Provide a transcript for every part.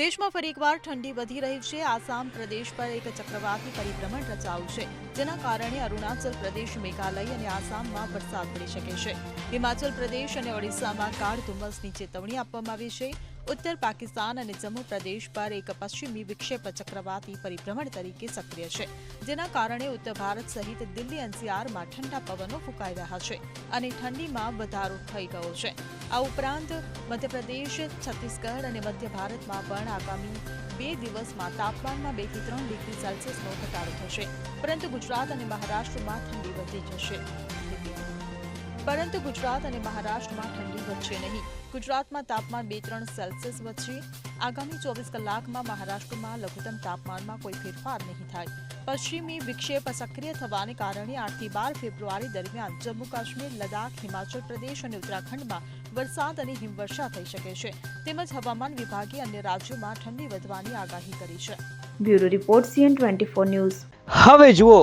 દેશમાં ફરી એકવાર ઠંડી વધી રહી છે. આસામ પ્રદેશ પર એક ચક્રવાતી પરિભ્રમણ રચાયું છે જેના કારણે અરુણાચલ પ્રદેશ, મેઘાલય અને આસામમાં વરસાદ પડી શકે છે. હિમાચલ પ્રદેશ અને ઓડિશામાં કાળ ધુમ્મસની ચેતવણી આપવામાં આવી છે. ઉત્તર પાકિસ્તાન અને જમ્મુ પ્રદેશ પર એક પશ્ચિમી વિક્ષેપ ચક્રવાતી પરિભ્રમણ તરીકે સક્રિય છે, જેના કારણે ઉત્તર ભારત સહિત દિલ્હી એનસીઆરમાં ઠંડા પવનો ફૂંકાઈ રહ્યા છે અને ઠંડીમાં વધારો થઈ ગયો છે. આ ઉપરાંત મધ્યપ્રદેશ, છત્તીસગઢ અને મધ્ય ભારતમાં પણ આગામી બે દિવસમાં તાપમાનમાં બેથી ત્રણ ડિગ્રી સેલ્સિયસનો ઘટાડો થશે, પરંતુ ગુજરાત અને મહારાષ્ટ્રમાં ઠંડી વધી જશે. પરંતુ ગુજરાત અને મહારાષ્ટ્રમાં ઠંડી વધશે નહીં. ગુજરાતમાં તાપમાન બે ત્રણ સેલ્સિયસ વધશે. આગામી ચોવીસ કલાકમાં મહારાષ્ટ્રમાં લઘુત્તમ તાપમાનમાં કોઈ ફેરફાર નહીં થાય. પશ્ચિમી વિક્ષેપ સક્રિય થવાને કારણે આઠથી બાર ફેબ્રુઆરી દરમિયાન જમ્મુ કાશ્મીર લદાખ હિમાચલ પ્રદેશ અને ઉત્તરાખંડમાં વરસાદ અને હિમવર્ષા થઈ શકે છે. તેમજ હવામાન વિભાગે અન્ય રાજ્યોમાં ઠંડી વધવાની આગાહી કરી છે. Bureau report CN twenty four news. હવે જુઓ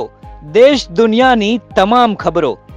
દેશ દુનિયાની તમામ ખબરો.